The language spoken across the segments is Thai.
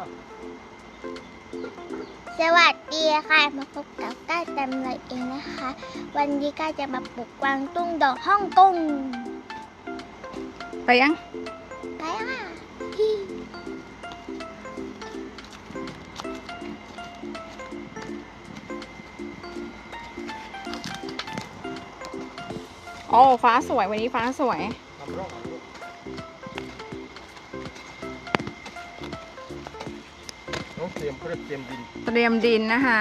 สวัสดีค่ะมาพบกับก้าเต็มเลยเองนะคะ วันนี้ก้าจะมาปลูกกวางตุ้งดอกฮ่องกงไปยังไปค่ะพี่โอ้ฟ้าสวยวันนี้ฟ้าสวยทำร่องหน่อย ตรียมเขาเรียกเตรียมดินเตรียมดินนะคะ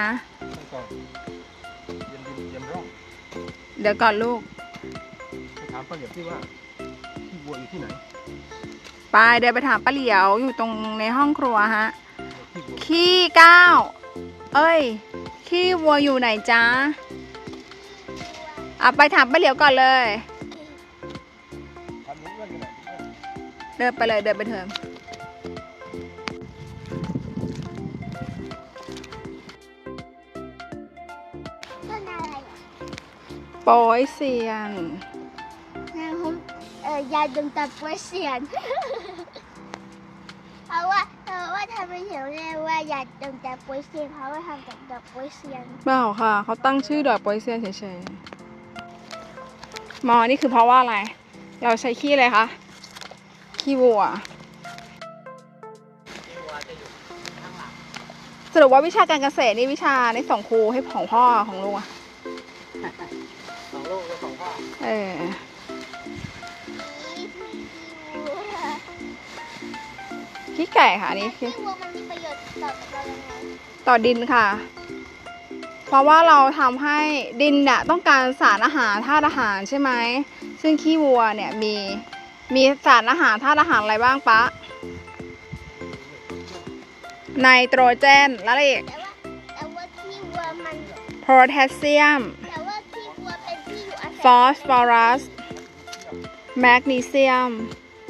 ขั้นตอนเตรียมดินเตรียมร่องเดี๋ยวก่อนลูกไปถามป้าเหลียบที่ว่าที่วัวอยู่ที่ไหนไปเดินไปถามป้าเหลียวอยู่ตรงในห้องครัวฮะที่วัวขี้ก้าวเอ้ยขี้วัวอยู่ไหนจ๊ะอะไปถามป้าเหลียวก่อนเลยทำนี้เอื้อนกันหน่อยเอื้อนเดินไปเลยเดินไปเถอะ โป้ยเซียนนางผมเอ่อยาดมตาปวยเสียนเพราะว่าเพราะว่าทำไมถึงเรียกว่ายาดมตาปวยเสียนเพราะว่าทำจากดอกปวยเสียนเปล่าค่ะเขาตั้งชื่อดอกโป้ยเซียนเฉยๆมอนี่คือเพราะว่าอะไร เราใช้ขี้อะไรคะขี้วัวสรุปว่าวิชาการเกษตรนี่วิชาในส่งครูให้ของพ่อของลูกอะ เออขี้ไก่ค่ะอันนี้นี่คือที่วัวมันมีประโยชน์ต่อเรายังไงต่อดินค่ะ เพราะว่าเราทำให้ดินเนี่ยต้องการสารอาหารธาตุอาหารใช่ไหม ซึ่งขี้วัวเนี่ยมีมีสารอาหารธาตุอาหารอะไรบ้างปะ ไนโตรเจนแล้วอะไรอีกแต่ว่าแต่ว่าที่วัวมันโพแทสเซียม ฟอสฟอรัสแมกนีเซียม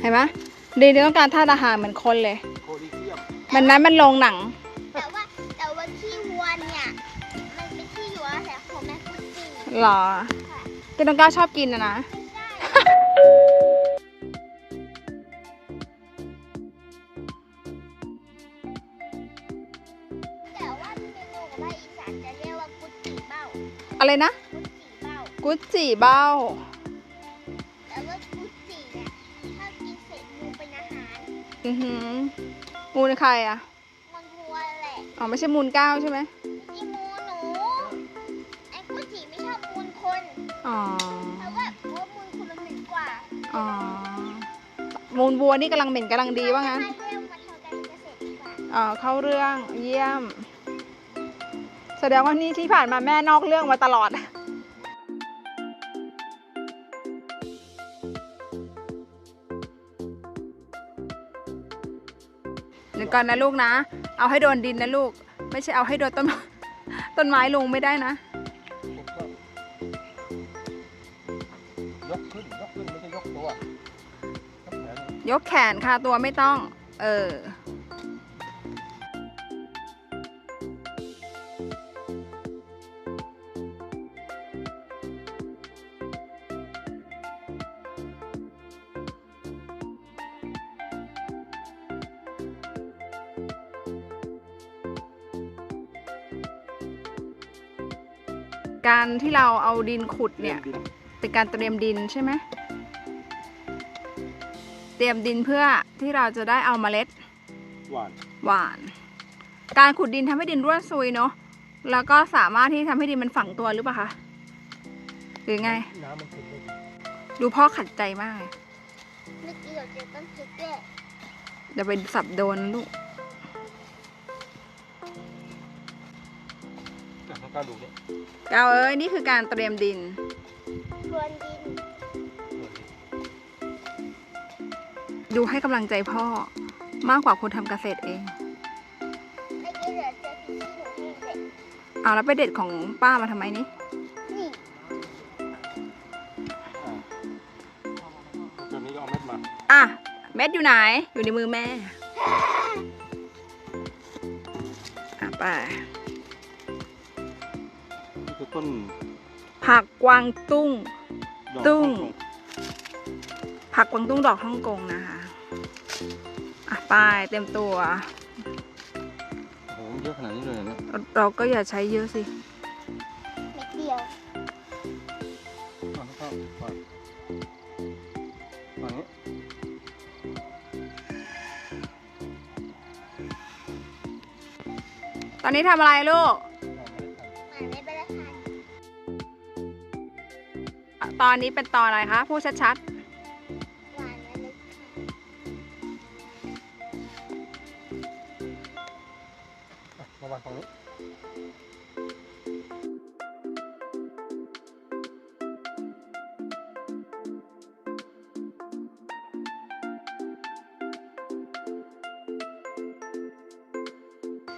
เห็นไหมดินต้องการธาตุอาหารเหมือนคนเลย โคดีเซียมมันนั้นมันลงหนัง แต่ว่าแต่ว่าที่วัวเนี่ยมันเป็นที่อยู่อาศัยของแม่กุจีหรอค่ะที่น้องก้าวชอบกินนะนะไม่ได้แต่ว่าเมนูของภาคอีสานจะเรียกว่ากุจีเบ้าอะไรนะ กุจีเบ้ากุจิเบ้าแต่ว่ากุจีเนี่ยถ้ากินเสร็จมูเป็นอาหารอือหือมูลใครอะมันวัวแหละอ๋อไม่ใช่มูลก้าวใช่ไหมนี่มูหนูไอ้กุจีไม่ชอบมูลคนอ๋อเพราะว่าเพราะว่ามูลคนมันเหม็นกว่าอ๋อมูลวัวนี่กำลังเหม็นกำลังดีว่างั้นให้เรื่องมาทำการเกษตรดีกว่าอ๋อเข้าเรื่องเยี่ยม แสดงว่านี่ที่ผ่านมาแม่นอกเรื่องมาตลอด ดี๋ยวก่อนนะลูกนะ เอาให้โดนดินนะลูก ไม่ใช่เอาให้โดนต้นไม้ต้นไม้ลงไม่ได้นะยกขึ้นยกขึ้นไม่ใช่ยกตัวยกแขนยกแขนค่ะตัวไม่ต้อง เออ การที่เราเอาดินขุดเนี่ยดินเป็นการเตรียมดินใช่ไหมเตรียมดินเพื่อที่เราจะได้เอาเมล็ดหวานหวาน การขุดดินทำให้ดินร่วนซุยเนาะแล้วก็สามารถที่ทำให้ดินมันฝังตัวหรือเปล่าคะหรือไงน้ำมันขึ้นไม่ดีดูพ่อขัดใจมากเลยเมื่อกี้เราเจอต้นพริกด้วยเดี๋ยวไปสับโดนนะลูก อะทำการดูเนี่ยเกาเอ้ยนี่คือการเตรียมดินพรวนดินดูให้กำลังใจพ่อมากกว่าคนทำเกษตรเอง เมื่อกี้เราเจอพริกที่หนูให้เด็กเอาแล้วไปเด็ดของป้ามาทำไมนี่ นี่อ่าตัวนี้ก็เอาเม็ดมาอะ เม็ดอยู่ไหน อยู่ในมือแม่ อะไปนี่ คือต้นผักกวางตุ้ง ดอกตุ้ง ฮ่อกผักกวางตุ้งดอกฮ่องกงนะคะ อะไปเต็มตัวเยอะขนาดนี้เลยเหรอเนี่ยเราก็อย่าใช้เยอะสิ เม็ดเดียว เอาเข้าๆก่อนฝั่งนี้ตอนนี้ทำอะไรลูก ตอนนี้เป็นตอนอะไรคะพูดชัดหวานไม่เป็นไรค่ะอะมาวางฝั่งนี้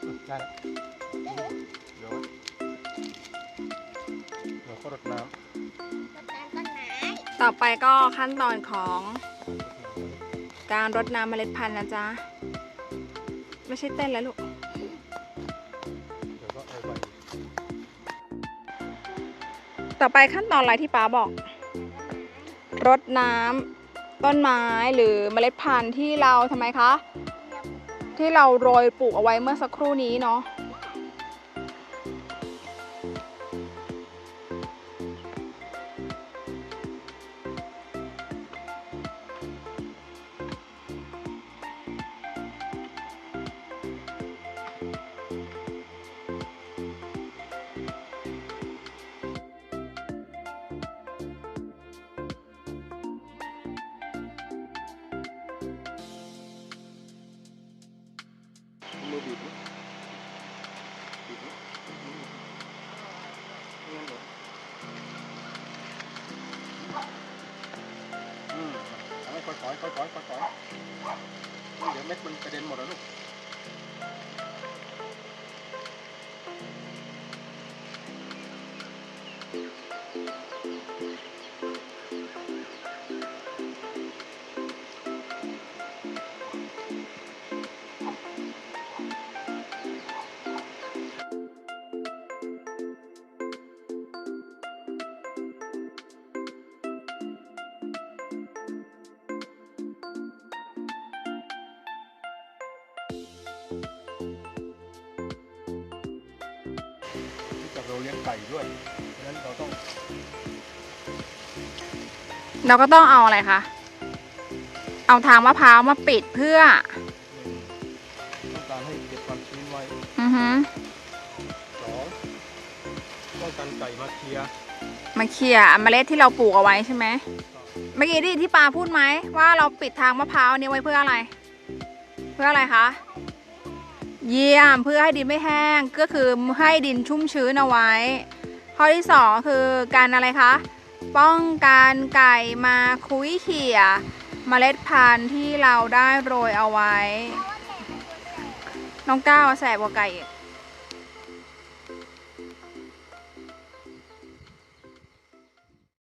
อืมได้แล้วเดี๋ยวเดี๋ยวก็รดน้ำ รดน้ำ ต่อไปก็ขั้นตอนของการรดน้ำเมล็ดพันธุ์นะจ๊ะ ไม่ใช่เต้นแล้วลูกต่อไปขั้นตอนอะไรที่ป๊าบอก รดน้ำต้นไม้หรือเมล็ดพันธุ์ที่เราทำไมคะ ที่เราโรยปลูกเอาไว้เมื่อสักครู่นี้เนาะ อยปล่อยๆค่อยเดี๋ยวเม็ดมันกระเด็นหมดแล้วลูก เราเลี้ยงไก่ด้วยเพราะฉะนั้นเราต้องเราก็ต้องเอาอะไรคะ เอาทางมะพร้าวมาปิดเพื่อหนึ่งต้องการให้เก็บความชื้นไว้อือฮึสองป้องกันไก่มาเคลียร์มาเขี่ยเมล็ดที่เราปลูกเอาไว้ใช่ไหมเมื่อกี้ที่ที่ปาพูดไหมว่าเราปิดทางมะพร้าวนี้ไว้เพื่ออะไร เพื่ออะไรคะ เยี่ยมเพื่อให้ดินไม่แห้งก็คือให้ดินชุ่มชื้นเอาไว้ ข้อที่สองคือการอะไรคะ ป้องกันไก่มาคุยเขี่ยเมล็ดพันธุ์ที่เราได้โรยเอาไว้ น้องก้าวแสบกว่าไก่อีก